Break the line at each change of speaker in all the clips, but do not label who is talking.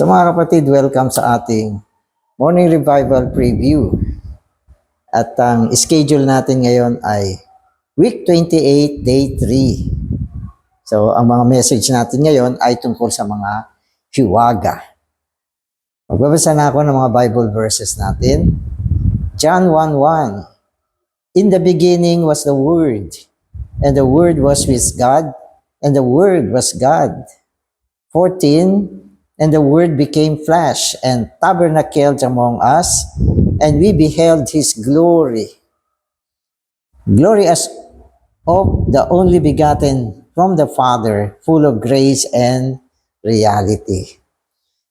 So mga kapatid, welcome sa ating Morning Revival Preview. At ang schedule natin ngayon ay Week 28, Day 3. So ang mga message natin ngayon ay tungkol sa mga hiwaga. Magbabasa na ako ng mga Bible verses natin. John 1.1 In the beginning was the Word, and the Word was with God, and the Word was God. 14 And the Word became flesh and tabernacled among us, and we beheld His glory. Glory as of the only begotten from the Father, full of grace and reality.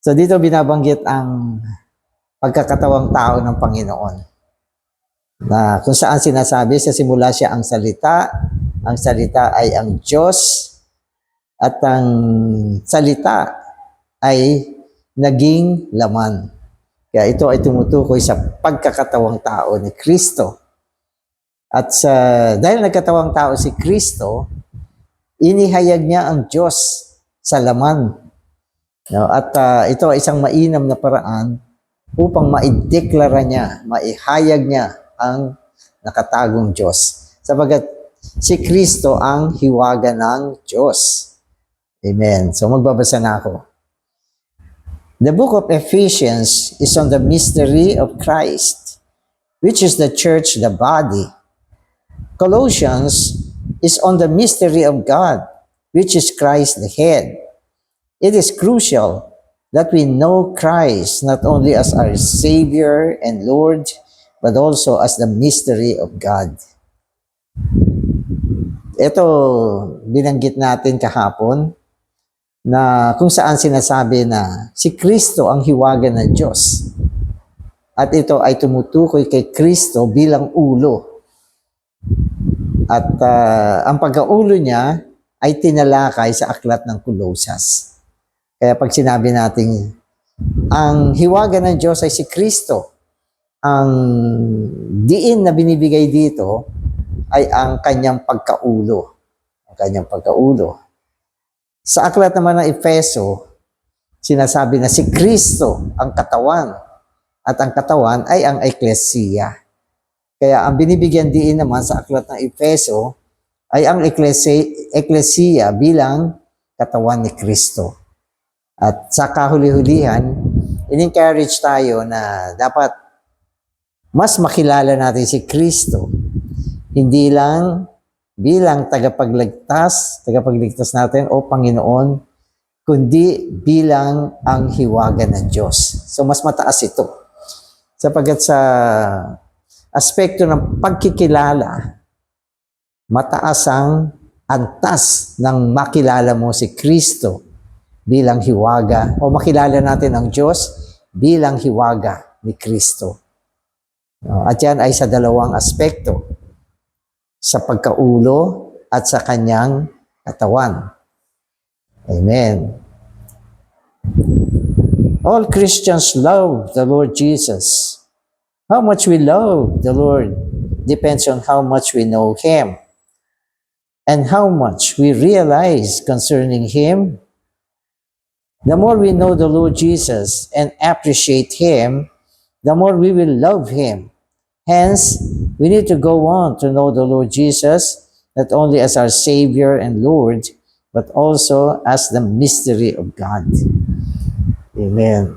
So dito binabanggit ang pagkakatawang tao ng Panginoon. Na kung saan sinasabi, sa simula siya ang salita, ang salita ay ang Diyos, at ang salita ay naging laman. Kaya ito ay tumutukoy sa pagkakatawang tao ni Kristo. At sa, dahil nagkatawang tao si Kristo, inihayag niya ang Diyos sa laman. No? At ah, ito ay isang mainam na paraan upang maideklara niya, maihayag niya ang nakatagong Diyos. Sabagat si Kristo ang hiwaga ng Diyos. Amen. So magbabasa na ako. The book of Ephesians is on the mystery of Christ, which is the church, the body. Colossians is on the mystery of God, which is Christ, the head. It is crucial that we know Christ not only as our Savior and Lord, but also as the mystery of God. Ito, binanggit natin kahapon, na kung saan sinasabi na si Kristo ang hiwaga ng Diyos. At ito ay tumutukoy kay Kristo bilang ulo. At ah, ang pagkaulo niya ay tinalakay sa aklat ng Kulosas. Kaya pag sinabi natin, ang hiwaga ng Diyos ay si Kristo, ang diin na binibigay dito ay ang kanyang pagkaulo. Ang kanyang pagkaulo. Sa aklat naman ng Efeso, sinasabi na si Kristo ang katawan at ang katawan ay ang eklesiya. Kaya ang binibigyan diin naman sa aklat ng Efeso ay ang eklesi- eklesiya bilang katawan ni Kristo. At sa kahuli-hulihan, in-encourage tayo na dapat mas makilala natin si Kristo. Hindi lang bilang tagapagligtas, tagapagligtas natin o Panginoon, kundi bilang ang hiwaga ng Diyos. So mas mataas ito. Sapagat sa aspekto ng pagkikilala, mataas ang antas ng makilala mo si Kristo bilang hiwaga o makilala natin ang Diyos bilang hiwaga ni Kristo. At yan ay sa dalawang aspekto sa pagkaulo at sa kanyang katawan. Amen. All Christians love the Lord Jesus. How much we love the Lord depends on how much we know Him and how much we realize concerning Him. The more we know the Lord Jesus and appreciate Him, the more we will love Him. Hence, we need to go on to know the Lord Jesus not only as our Savior and Lord, but also as the mystery of God. Amen.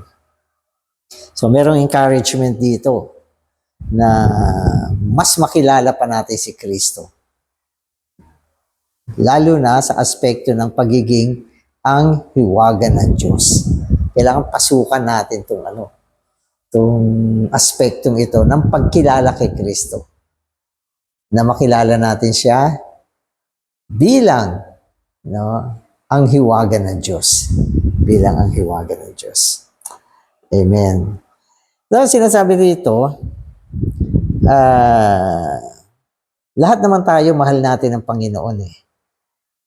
So, merong encouragement dito na mas makilala pa natin si Kristo. Lalo na sa aspekto ng pagiging ang hiwaga ng Diyos. Kailangan pasukan natin itong ano, itong aspektong ito ng pagkilala kay Kristo. Na makilala natin siya bilang no, ang hiwaga ng Diyos. Bilang ang hiwaga ng Diyos. Amen. So, sinasabi dito, ah, lahat naman tayo mahal natin ng Panginoon eh.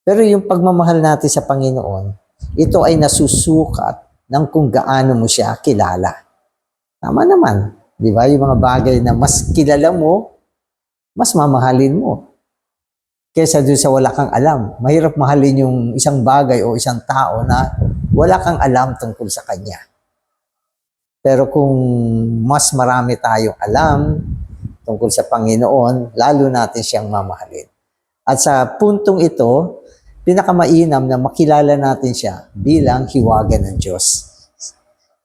Pero yung pagmamahal natin sa Panginoon, ito ay nasusukat ng kung gaano mo siya kilala. Tama naman. Di ba? Yung mga bagay na mas kilala mo, mas mamahalin mo. Kesa doon sa wala kang alam. Mahirap mahalin yung isang bagay o isang tao na wala kang alam tungkol sa kanya. Pero kung mas marami tayong alam tungkol sa Panginoon, lalo natin siyang mamahalin. At sa puntong ito, pinakamainam na makilala natin siya bilang hiwaga ng Diyos.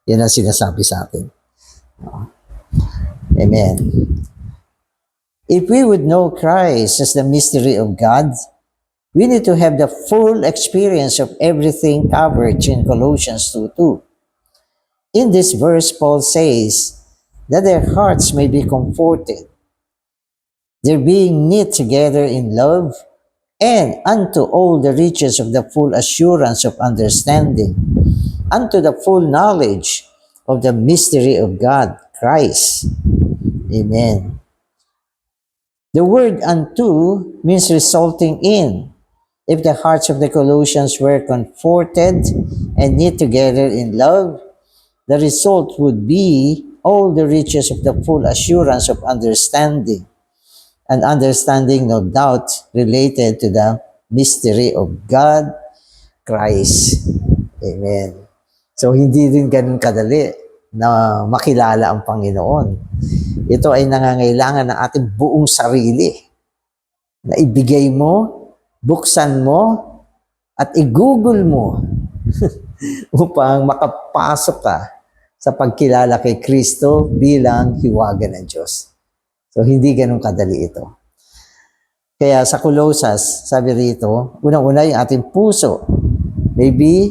Yan ang sinasabi sa atin. Amen. If we would know Christ as the mystery of God, we need to have the full experience of everything covered in Colossians 2.2. In this verse, Paul says that their hearts may be comforted. They're being knit together in love and unto all the riches of the full assurance of understanding, unto the full knowledge of the mystery of God, Christ. Amen. The word unto means resulting in. If the hearts of the Colossians were comforted and knit together in love, the result would be all the riches of the full assurance of understanding. And understanding, no doubt, related to the mystery of God, Christ. Amen. So, hindi din ganun kadali na makilala ang Panginoon. Ito ay nangangailangan ng ating buong sarili na ibigay mo, buksan mo, at i-google mo upang makapasok ka sa pagkilala kay Kristo bilang hiwaga ng Diyos. So, hindi ganun kadali ito. Kaya sa Colossus, sabi rito, unang-una yung ating puso may be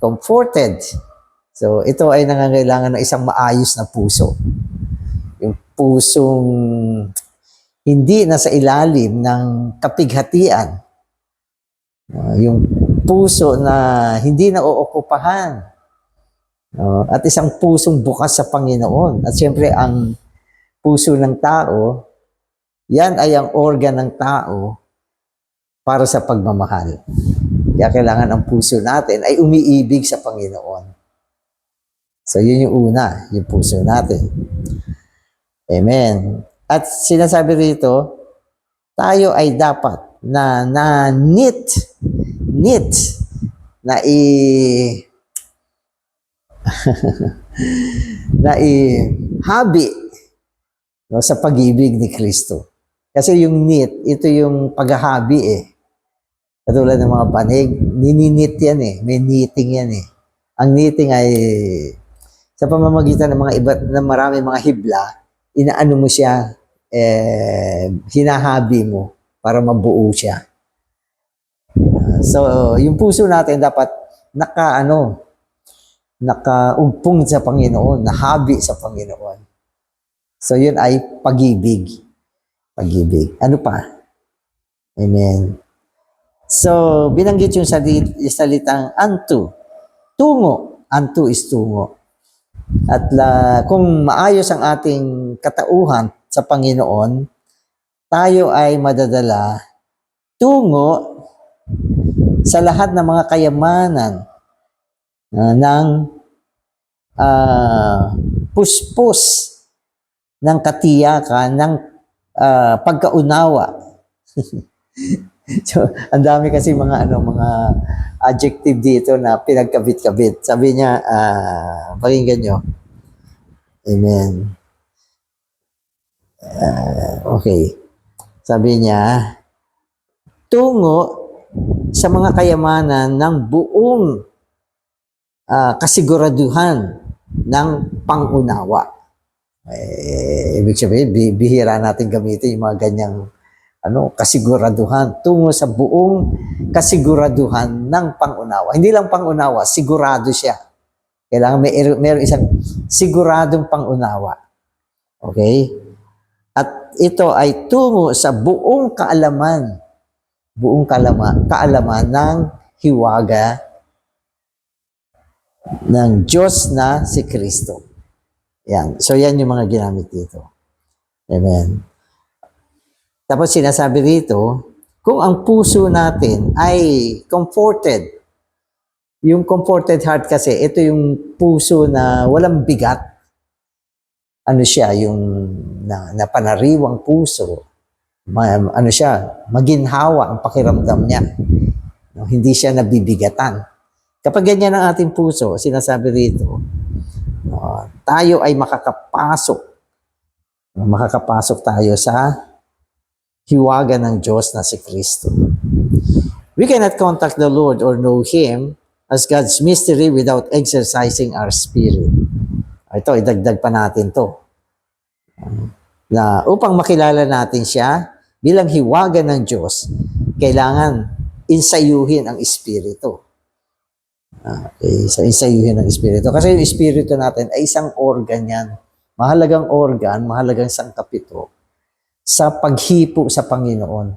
comforted. So, ito ay nangangailangan ng isang maayos na puso. Yung pusong hindi nasa ilalim ng kapighatian. Uh, yung puso na hindi na ookupahan. Uh, at isang pusong bukas sa Panginoon. At siyempre, ang puso ng tao, yan ay ang organ ng tao para sa pagmamahal. Kaya kailangan ang puso natin ay umiibig sa Panginoon. So, yun yung una, yung puso natin. Amen. At sinasabi rito, tayo ay dapat na na knit knit na i na i habi no, sa pag-ibig ni Kristo. Kasi yung knit, ito yung paghahabi eh. Katulad ng mga panig, nininit yan eh. May knitting yan eh. Ang knitting ay sa pamamagitan ng mga iba, ng marami mga hibla, inaano mo siya, eh, hinahabi mo para mabuo siya. Uh, so, yung puso natin dapat naka, ano, nakaugpong sa Panginoon, nahabi sa Panginoon. So, yun ay pag-ibig. Pag-ibig. Ano pa? Amen. So, binanggit yung salit, salitang anto. Tungo. Anto is tungo. At la, kung maayos ang ating katauhan sa Panginoon, tayo ay madadala tungo sa lahat ng mga kayamanan uh, ng uh, puspos ng katiyakan, ng uh, pagkaunawa. so, ang dami kasi mga ano mga adjective dito na pinagkabit-kabit. Sabi niya, uh, pakinggan nyo. Amen. Uh, okay. Sabi niya, tungo sa mga kayamanan ng buong uh, kasiguraduhan ng pangunawa. Eh, ibig sabihin, bihira natin gamitin yung mga ganyang ano, kasiguraduhan tungo sa buong kasiguraduhan ng pangunawa. Hindi lang pangunawa, sigurado siya. Kailangan may meron isang siguradong pangunawa. Okay? At ito ay tungo sa buong kaalaman, buong kalama, kaalaman ng hiwaga ng Diyos na si Kristo. Yan. So, yan yung mga ginamit dito. Amen. Tapos sinasabi dito, kung ang puso natin ay comforted, yung comforted heart kasi, ito yung puso na walang bigat. Ano siya, yung na, na panariwang puso. Ma, ano siya, maginhawa ang pakiramdam niya. No, hindi siya nabibigatan. Kapag ganyan ang ating puso, sinasabi rito, Uh, tayo ay makakapasok. Makakapasok tayo sa hiwaga ng Diyos na si Kristo. We cannot contact the Lord or know Him as God's mystery without exercising our spirit. Ito, idagdag pa natin to. Na upang makilala natin siya bilang hiwaga ng Diyos, kailangan insayuhin ang espiritu. Okay, so insayuhin ang espiritu. Kasi yung espiritu natin ay isang organ yan. Mahalagang organ, mahalagang sangkapito sa paghipo sa Panginoon.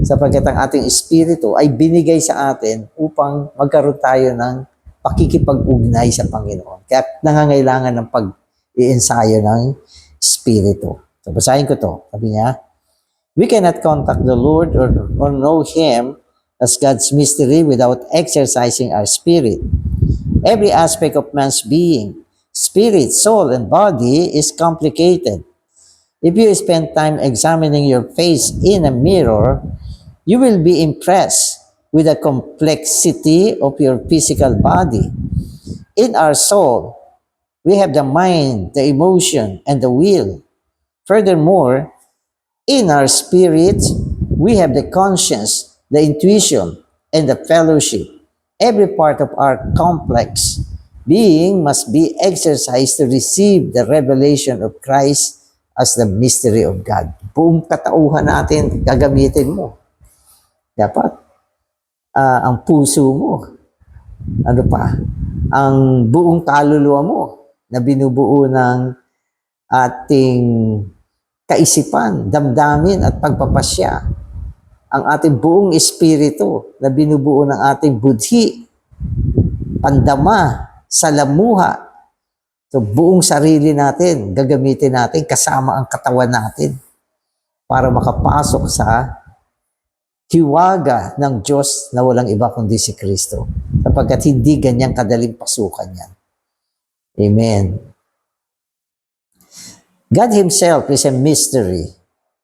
Sapagkat ang ating espiritu ay binigay sa atin upang magkaroon tayo ng pakikipag-ugnay sa Panginoon. Kaya nangangailangan ng pag-iensayo ng espiritu. So basahin ko to. Sabi niya, We cannot contact the Lord or, or know Him as God's mystery without exercising our spirit. Every aspect of man's being, spirit, soul, and body is complicated. If you spend time examining your face in a mirror, you will be impressed with the complexity of your physical body. In our soul, we have the mind, the emotion, and the will. Furthermore, in our spirit, we have the conscience, the intuition, and the fellowship. Every part of our complex being must be exercised to receive the revelation of Christ as the mystery of God. Buong katauhan natin, gagamitin mo. Dapat, ah, ang puso mo, ano pa, ang buong kaluluwa mo na binubuo ng ating kaisipan, damdamin at pagpapasya. Ang ating buong espiritu na binubuo ng ating budhi, pandama, salamuha. So buong sarili natin, gagamitin natin kasama ang katawan natin para makapasok sa hiwaga ng Diyos na walang iba kundi si Kristo. Sapagkat hindi ganyang kadaling pasukan yan. Amen. God Himself is a mystery,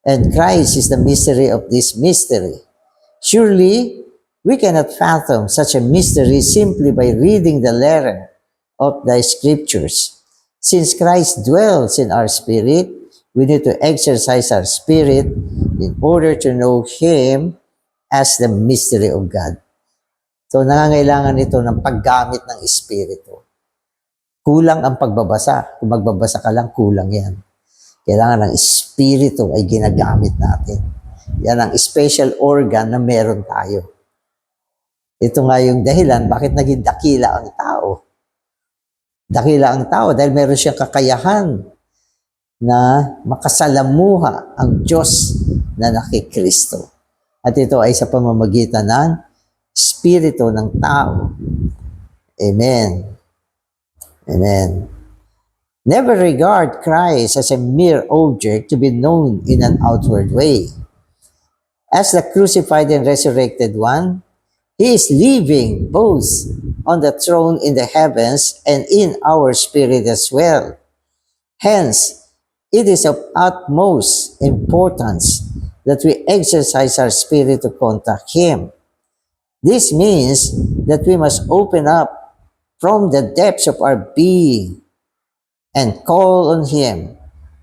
and Christ is the mystery of this mystery. Surely, we cannot fathom such a mystery simply by reading the letter of the Scriptures. Since Christ dwells in our spirit, we need to exercise our spirit in order to know Him as the mystery of God. So, nangangailangan ito ng paggamit ng Espiritu. Kulang ang pagbabasa. Kung magbabasa ka lang, kulang yan. Kailangan ng Espiritu ay ginagamit natin. Yan ang special organ na meron tayo. Ito nga yung dahilan bakit naging dakila ang tao. Dakila ang tao dahil meron siyang kakayahan na makasalamuha ang Diyos na nakikristo. At ito ay sa pamamagitan ng Espiritu ng tao. Amen. Amen. Never regard Christ as a mere object to be known in an outward way. As the crucified and resurrected one, He is living both on the throne in the heavens and in our spirit as well. Hence, it is of utmost importance that we exercise our spirit to contact Him. This means that we must open up from the depths of our being and call on Him.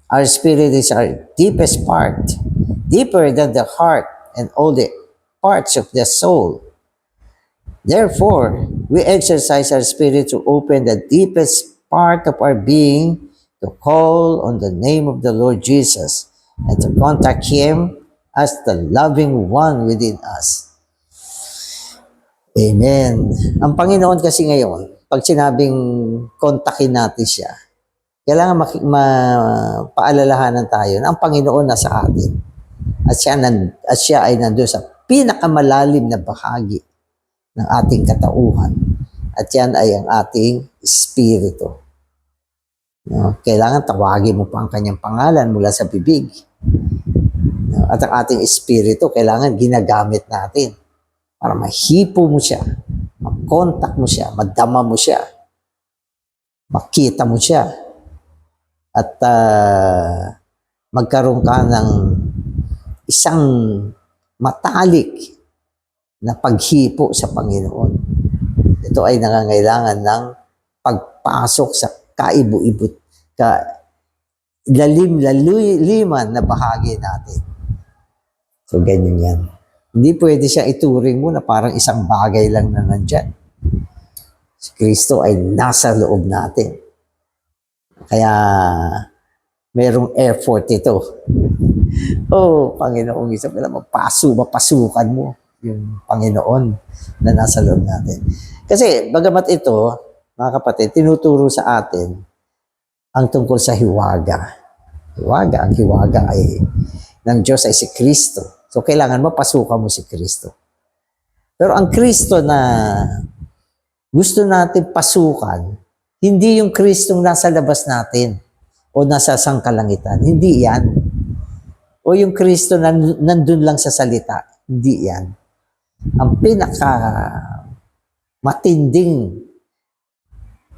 Our spirit is our deepest part, deeper than the heart and all the parts of the soul. Therefore, we exercise our spirit to open the deepest part of our being to call on the name of the Lord Jesus and to contact Him as the loving one within us. Amen. Ang Panginoon kasi ngayon, pag sinabing kontakin natin siya, kailangan maki- mapaalalahanan tayo na ang Panginoon nasa atin. At siya, nan, at siya ay nandoon sa pinakamalalim na bahagi ng ating katauhan. At yan ay ang ating espiritu. No? Kailangan tawagin mo pa ang kanyang pangalan mula sa bibig. No? At ang ating espiritu, kailangan ginagamit natin para mahipo mo siya, makontak mo siya, madama mo siya, makita mo siya, at ah, magkaroon ka ng isang matalik na paghipo sa Panginoon. Ito ay nangangailangan ng pagpasok sa kaibo-ibot, ka lalim liman na bahagi natin. So, ganyan yan. Hindi pwede siya ituring mo na parang isang bagay lang na nandyan. Si Kristo ay nasa loob natin. Kaya, merong effort ito. oh, Panginoong Isabela, mapaso, mapasukan mo yung Panginoon na nasa loob natin. Kasi, bagamat ito, mga kapatid, tinuturo sa atin ang tungkol sa hiwaga. Hiwaga, ang hiwaga ay ng Diyos ay si Kristo. So, kailangan mapasukan mo si Kristo. Pero ang Kristo na gusto natin pasukan, hindi yung Kristong nasa labas natin o nasa sangkalangitan. Hindi yan. O yung Kristo na nandun lang sa salita. Hindi yan. Ang pinaka matinding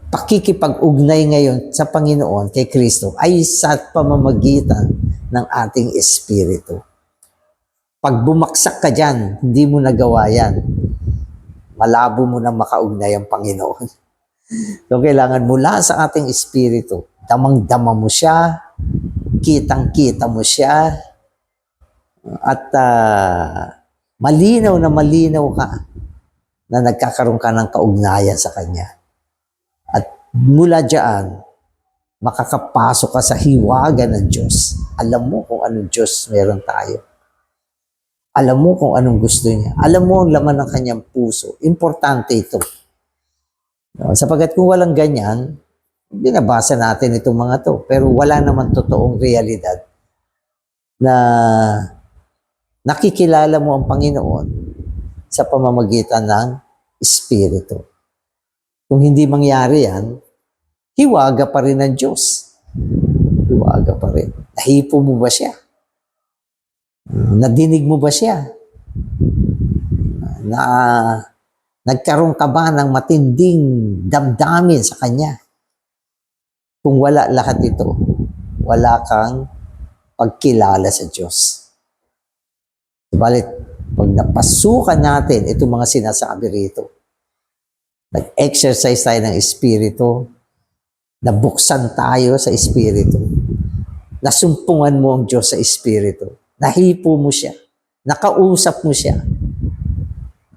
pakikipag-ugnay ngayon sa Panginoon kay Kristo ay sa pamamagitan ng ating Espiritu. Pag bumaksak ka dyan, hindi mo nagawa yan. Malabo mo na makaugnay ang Panginoon. So, kailangan mula sa ating Espiritu, damang-dama mo siya, kitang-kita mo siya, at ah, malinaw na malinaw ka na nagkakaroon ka ng kaugnayan sa Kanya. At mula dyan, makakapasok ka sa hiwaga ng Diyos. Alam mo kung anong Diyos meron tayo. Alam mo kung anong gusto niya. Alam mo ang laman ng kanyang puso. Importante ito. No, Sapagat kung walang ganyan, binabasa natin itong mga to. Pero wala naman totoong realidad na nakikilala mo ang Panginoon sa pamamagitan ng Espiritu. Kung hindi mangyari yan, hiwaga pa rin ng Diyos. Hiwaga pa rin. Nahipo mo ba siya? Nadinig mo ba siya? Na nagkaroon ka ba ng matinding damdamin sa Kanya? Kung wala lahat ito, wala kang pagkilala sa Diyos. Subalit, pag napasukan natin itong mga sinasabi rito, nag-exercise tayo ng Espiritu, nabuksan tayo sa Espiritu, nasumpungan mo ang Diyos sa Espiritu, nahipo mo siya, nakausap mo siya,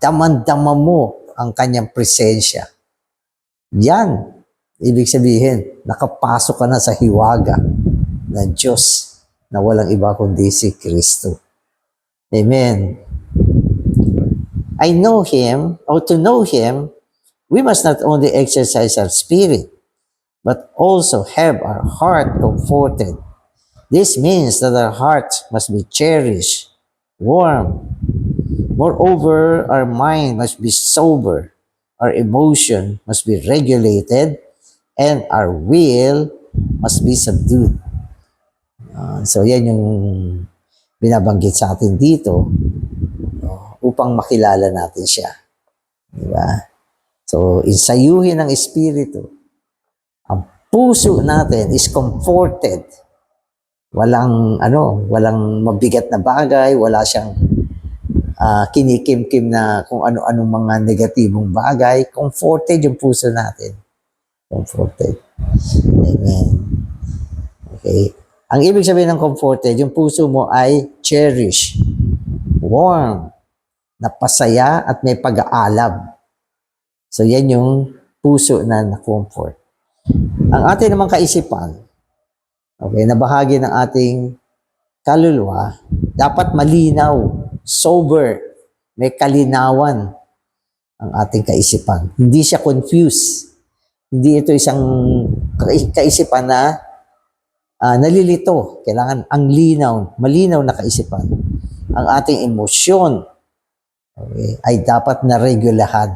daman-dama mo ang kanyang presensya. Yan, ibig sabihin, nakapasok ka na sa hiwaga ng Diyos na walang iba kundi si Kristo. Amen. I know Him, or to know Him, we must not only exercise our spirit, but also have our heart comforted. This means that our hearts must be cherished, warm. Moreover, our mind must be sober, our emotion must be regulated, and our will must be subdued. Ah, so, yan yung binabanggit sa atin dito no, upang makilala natin siya. Di ba? So, insayuhin ng Espiritu. Ang puso natin is comforted. Walang, ano, walang mabigat na bagay, wala siyang ah, kinikim-kim na kung ano-anong mga negatibong bagay. Comforted yung puso natin. Comforted. Amen. Okay. Ang ibig sabihin ng comforted, yung puso mo ay cherish, warm, napasaya at may pag-aalab. So yan yung puso na na-comfort. Ang ating namang kaisipan, okay, na bahagi ng ating kaluluwa, dapat malinaw, sober, may kalinawan ang ating kaisipan. Hindi siya confused. Hindi ito isang kai- kaisipan na ah, nalilito. Kailangan ang linaw, malinaw na kaisipan. Ang ating emosyon okay, ay dapat naregulahan.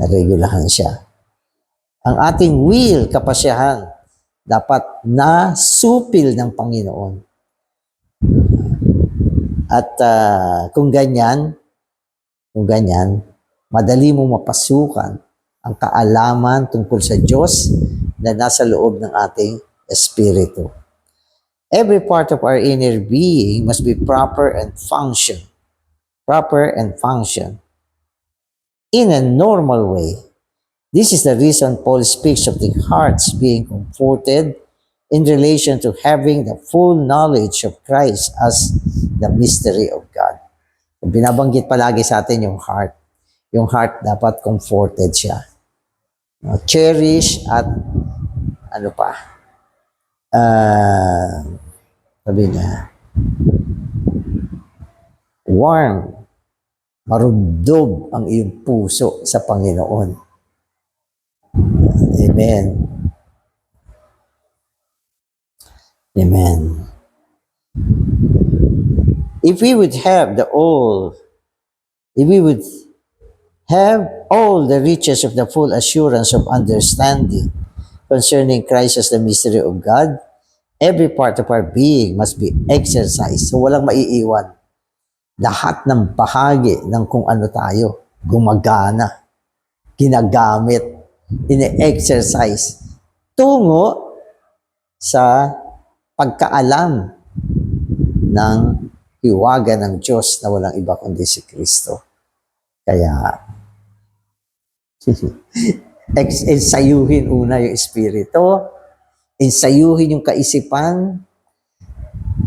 Naregulahan siya. Ang ating will, kapasyahan, dapat nasupil ng Panginoon. At ah, kung ganyan, kung ganyan, madali mo mapasukan ang kaalaman tungkol sa Diyos na nasa loob ng ating espiritu. Every part of our inner being must be proper and function. Proper and function. In a normal way. This is the reason Paul speaks of the hearts being comforted in relation to having the full knowledge of Christ as the mystery of God. Binabanggit palagi sa atin yung heart. Yung heart dapat comforted siya. Cherish at ano pa? Ah, sabi niya, warm, marubdob ang iyong puso sa Panginoon. Amen. Amen. If we would have the all, if we would have all the riches of the full assurance of understanding concerning Christ as the mystery of God, every part of our being must be exercised. So walang maiiwan. Lahat ng bahagi ng kung ano tayo, gumagana, ginagamit, ine-exercise tungo sa pagkaalam ng hiwaga ng Diyos na walang iba kundi si Kristo. Kaya, ensayuhin una yung espiritu, ensayuhin yung kaisipan,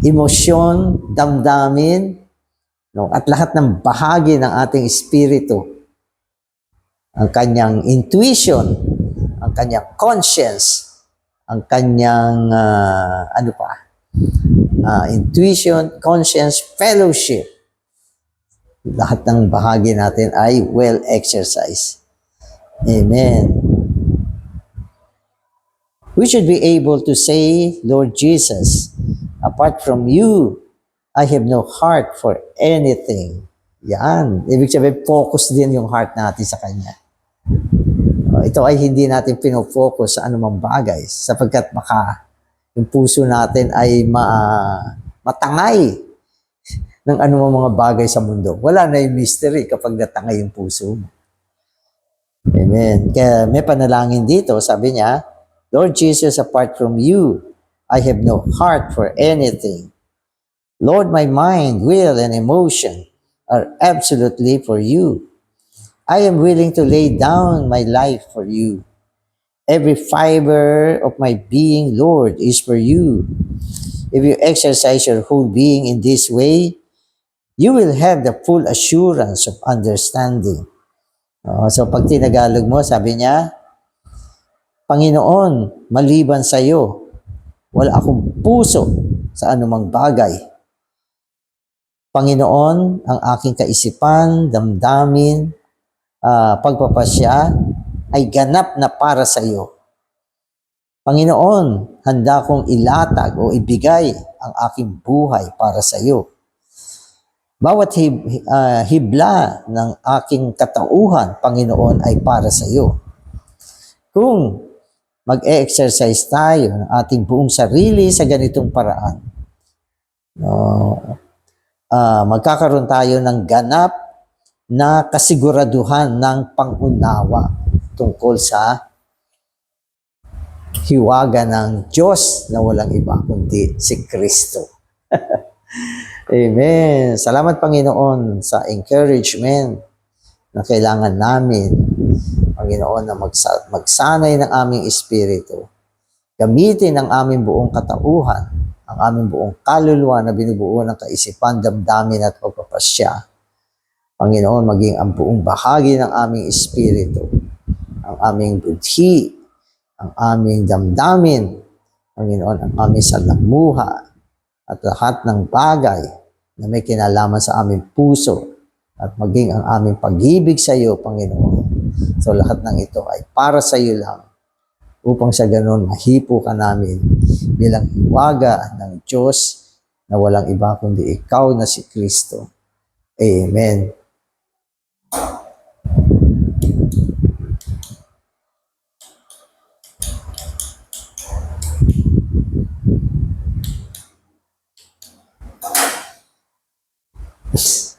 emosyon, damdamin, no? at lahat ng bahagi ng ating espiritu, ang kanyang intuition, ang kanyang conscience, ang kanyang, ah, ano pa, Ah, intuition, conscience, fellowship. Lahat ng bahagi natin ay well exercised. Amen. We should be able to say, Lord Jesus, apart from you, I have no heart for anything. Yan. Ibig sabihin, focus din yung heart natin sa Kanya. Ito ay hindi natin pinofocus sa anumang bagay sapagkat baka yung puso natin ay ma matangay ng anumang mga bagay sa mundo. Wala na yung mystery kapag natangay yung puso mo. Amen. Kaya may panalangin dito, sabi niya, Lord Jesus, apart from you, I have no heart for anything. Lord, my mind, will, and emotion are absolutely for you. I am willing to lay down my life for you. Every fiber of my being, Lord, is for you. If you exercise your whole being in this way, you will have the full assurance of understanding. Oh, so pag tinagalog mo, sabi niya, Panginoon, maliban sa iyo, wala akong puso sa anumang bagay. Panginoon, ang aking kaisipan, damdamin, ah, pagpapasya ay ganap na para sa iyo. Panginoon, handa kong ilatag o ibigay ang aking buhay para sa iyo. Bawat hib, ah, hibla ng aking katauhan, Panginoon, ay para sa iyo. Kung mag-exercise tayo ng ating buong sarili sa ganitong paraan, no, ah, magkakaroon tayo ng ganap na kasiguraduhan ng pangunawa tungkol sa hiwaga ng Diyos na walang iba kundi si Kristo. Amen. Salamat Panginoon sa encouragement na kailangan namin, Panginoon, na magsa- magsanay ng aming espiritu. Gamitin ang aming buong katauhan, ang aming buong kaluluwa na binubuo ng kaisipan, damdamin at pagpapasya. Panginoon, maging ang buong bahagi ng aming espiritu, ang aming budhi, ang aming damdamin, Panginoon, ang aming salamuha, at lahat ng bagay na may kinalaman sa aming puso at maging ang aming pag-ibig sa iyo, Panginoon. So lahat ng ito ay para sa iyo lang upang sa ganun mahipo ka namin bilang iwaga ng Diyos na walang iba kundi ikaw na si Kristo. Amen. Thank you.